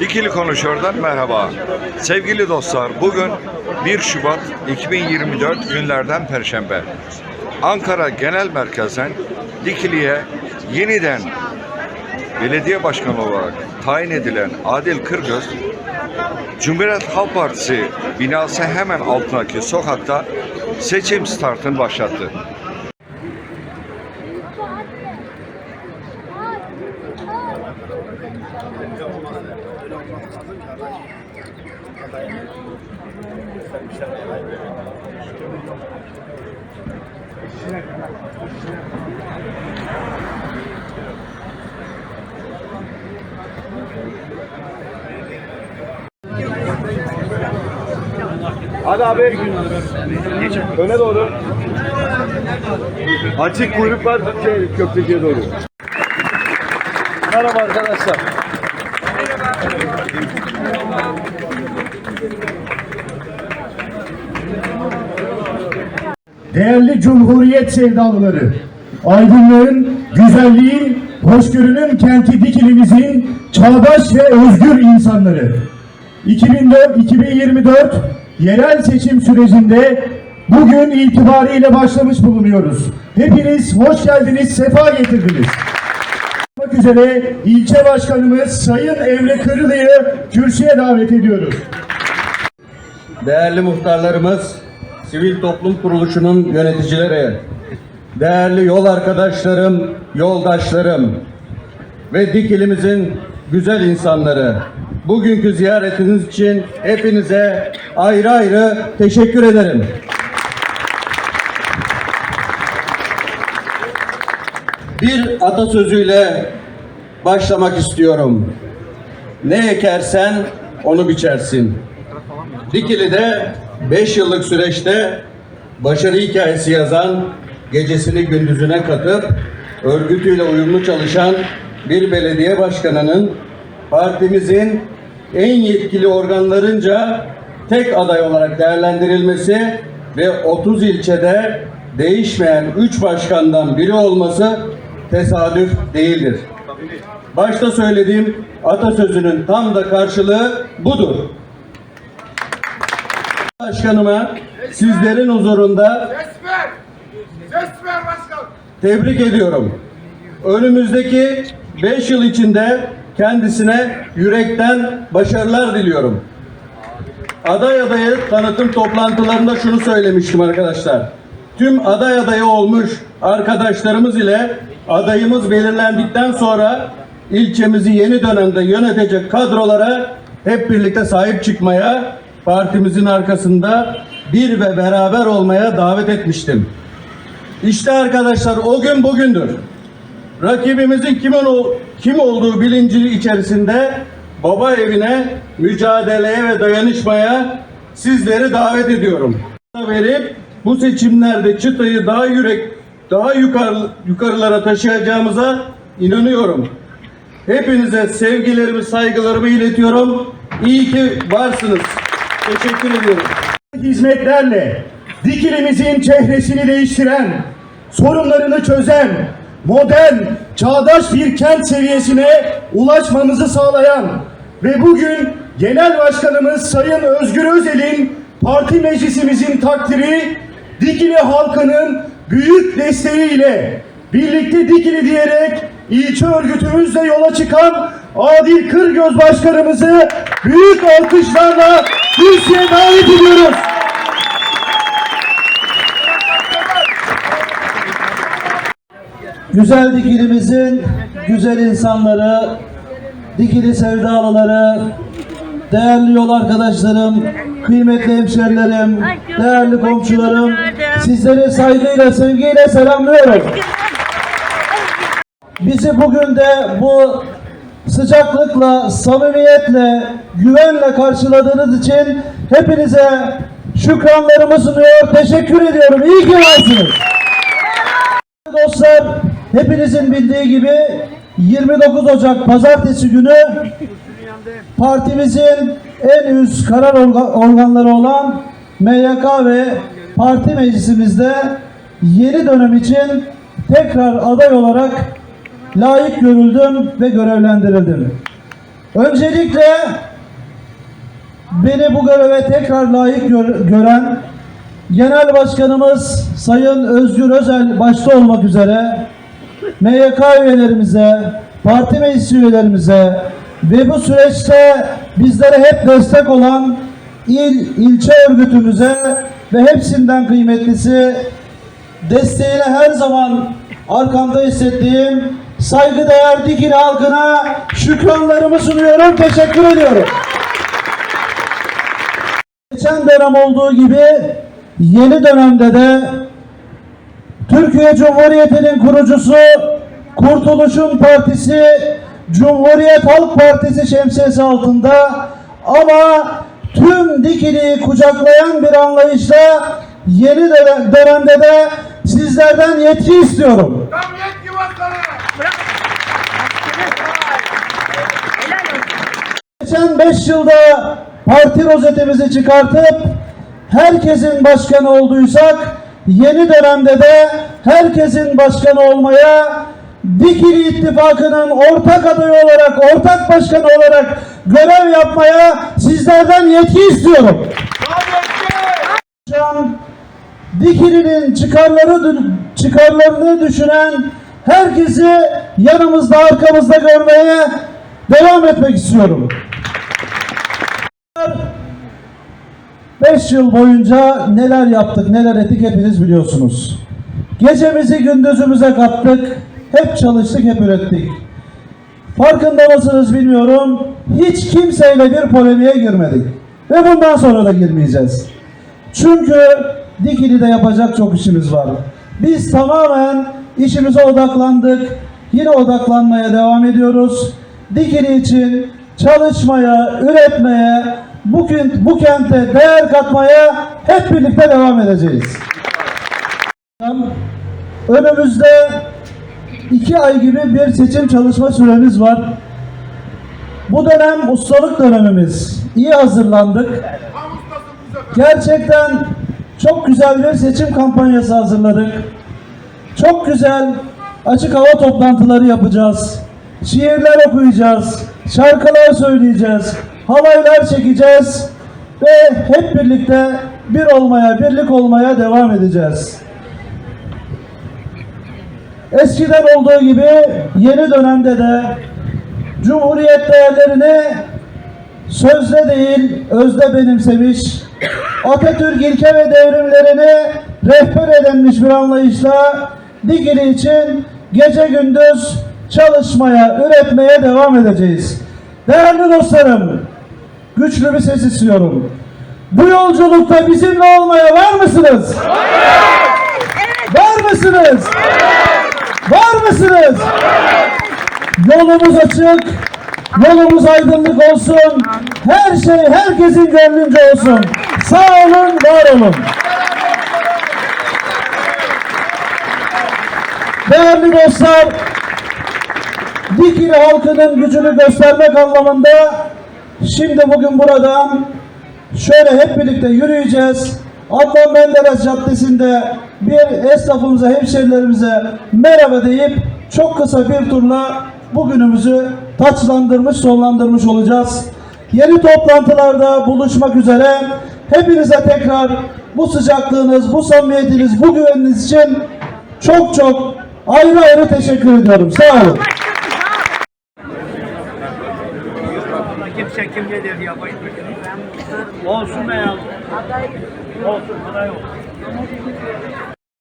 Dikili Konuşuyor'dan merhaba. Sevgili dostlar, bugün 1 Şubat 2024 günlerden Perşembe. Ankara Genel Merkez'den Dikili'ye yeniden belediye başkanı olarak tayin edilen Adil Kırgöz, Cumhuriyet Halk Partisi binası hemen altındaki sokakta seçim startını başlattı. Hadi abi. Öne doğru. Açık kuyruk var şey, köfteciye doğru. Merhaba arkadaşlar. Değerli Cumhuriyet sevdalıları, aydınlığın, güzelliğin, hoşgörünün kenti Dikili'mizin çağdaş ve özgür insanları. 2004-2024 yerel seçim sürecinde bugün itibariyle başlamış bulunuyoruz. Hepiniz hoş geldiniz, sefa getirdiniz. Olmak üzere ilçe başkanımız Sayın Emre Kırılı'yı kürsüye davet ediyoruz. değerli muhtarlarımız, sivil toplum kuruluşunun yöneticileri, değerli yol arkadaşlarım, yoldaşlarım ve Dikilimizin güzel insanları, bugünkü ziyaretiniz için hepinize ayrı ayrı teşekkür ederim. Bir atasözüyle başlamak istiyorum. Ne ekersen onu biçersin. Dikili'de 5 yıllık süreçte başarı hikayesi yazan, gecesini gündüzüne katıp örgütüyle uyumlu çalışan bir belediye başkanının partimizin en yetkili organlarınca tek aday olarak değerlendirilmesi ve 30 ilçede değişmeyen 3 başkandan biri olması tesadüf değildir. Başta söylediğim atasözünün tam da karşılığı budur. Başkanıma sizlerin huzurunda tebrik ediyorum. Önümüzdeki 5 yıl içinde kendisine yürekten başarılar diliyorum. Aday adayı tanıtım toplantılarında şunu söylemiştim arkadaşlar. Tüm aday adayı olmuş arkadaşlarımız ile adayımız belirlendikten sonra ilçemizi yeni dönemde yönetecek kadrolara hep birlikte sahip çıkmaya, partimizin arkasında bir ve beraber olmaya davet etmiştim. İşte arkadaşlar o gün bugündür. Rakibimizin kimin kim olduğu bilinci içerisinde baba evine mücadeleye ve dayanışmaya sizleri davet ediyorum. Verip bu seçimlerde çıtayı daha yürek daha yukarı yukarılara taşıyacağımıza inanıyorum. Hepinize sevgilerimi, saygılarımı iletiyorum. İyi ki varsınız. Teşekkür ediyorum. hizmetlerle Dikilimizin çehresini değiştiren, sorunlarını çözen, modern, çağdaş bir kent seviyesine ulaşmamızı sağlayan ve bugün Genel Başkanımız Sayın Özgür Özel'in parti meclisimizin takdiri Dikili halkının büyük desteğiyle birlikte Dikili diyerek ilçe örgütümüzle yola çıkan Adil Kırgöz Başkanımızı büyük alkışlarla kürsüye davet ediyoruz. Güzel dikilimizin güzel insanları, dikili sevdalıları, değerli yol arkadaşlarım, kıymetli hemşerilerim, değerli komşularım, sizleri saygıyla, sevgiyle selamlıyorum. Bizi bugün de bu sıcaklıkla, samimiyetle, güvenle karşıladığınız için hepinize şükranlarımı sunuyor, teşekkür ediyorum. İyi ki varsınız. Dostlar, hepinizin bildiği gibi 29 Ocak Pazartesi günü partimizin en üst karar orga- organları olan MYK ve parti meclisimizde yeni dönem için tekrar aday olarak layık görüldüm ve görevlendirildim. Öncelikle beni bu göreve tekrar layık gör- gören Genel Başkanımız Sayın Özgür Özel başta olmak üzere MYK üyelerimize, parti meclis üyelerimize ve bu süreçte bizlere hep destek olan il, ilçe örgütümüze ve hepsinden kıymetlisi desteğine her zaman arkamda hissettiğim saygıdeğer Dikili halkına şükranlarımı sunuyorum, teşekkür ediyorum. Geçen dönem olduğu gibi yeni dönemde de Türkiye Cumhuriyeti'nin kurucusu Kurtuluş'un partisi Cumhuriyet Halk Partisi şemsiyesi altında ama tüm dikiliği kucaklayan bir anlayışla yeni dönem- dönemde de sizlerden yetki istiyorum. Tam yetki başkanı. Geçen 5 yılda parti rozetimizi çıkartıp herkesin başkanı olduysak yeni dönemde de herkesin başkanı olmaya Dikili İttifakı'nın ortak adayı olarak, ortak başkanı olarak görev yapmaya sizlerden yetki istiyorum. Dikili'nin çıkarları çıkarlarını düşünen herkesi yanımızda arkamızda görmeye devam etmek istiyorum. 5 yıl boyunca neler yaptık, neler ettik hepiniz biliyorsunuz. Gecemizi gündüzümüze kattık, hep çalıştık, hep ürettik. Farkında mısınız bilmiyorum, hiç kimseyle bir polemiğe girmedik. Ve bundan sonra da girmeyeceğiz. Çünkü Dikili'de yapacak çok işimiz var. Biz tamamen işimize odaklandık. Yine odaklanmaya devam ediyoruz. Dikili için çalışmaya, üretmeye, bu, kent, bu kente değer katmaya hep birlikte devam edeceğiz. Önümüzde iki ay gibi bir seçim çalışma süremiz var. Bu dönem ustalık dönemimiz. İyi hazırlandık. Gerçekten çok güzel bir seçim kampanyası hazırladık. Çok güzel açık hava toplantıları yapacağız. Şiirler okuyacağız. Şarkılar söyleyeceğiz. Halaylar çekeceğiz. Ve hep birlikte bir olmaya, birlik olmaya devam edeceğiz. Eskiden olduğu gibi yeni dönemde de Cumhuriyet değerlerini sözde değil, özde benimsemiş, Atatürk ilke ve devrimlerini rehber edinmiş bir anlayışla Dikili için gece gündüz çalışmaya, üretmeye devam edeceğiz. Değerli dostlarım, güçlü bir ses istiyorum. Bu yolculukta bizimle olmaya var mısınız? Var mısınız? Var mısınız? Yolumuz açık, yolumuz aydınlık olsun. Her şey herkesin gönlünce olsun. Sağ olun, var olun. Değerli dostlar, Dikili halkının gücünü göstermek anlamında şimdi bugün buradan şöyle hep birlikte yürüyeceğiz. Adnan Menderes Caddesi'nde bir esnafımıza, hemşerilerimize merhaba deyip çok kısa bir turla bugünümüzü taçlandırmış, sonlandırmış olacağız. Yeni toplantılarda buluşmak üzere hepinize tekrar bu sıcaklığınız, bu samimiyetiniz, bu güveniniz için çok çok ayrı ayrı teşekkür ediyorum. Sağ olun. Ne dedi yapayım. Olsun be ya. Olsun aday olsun.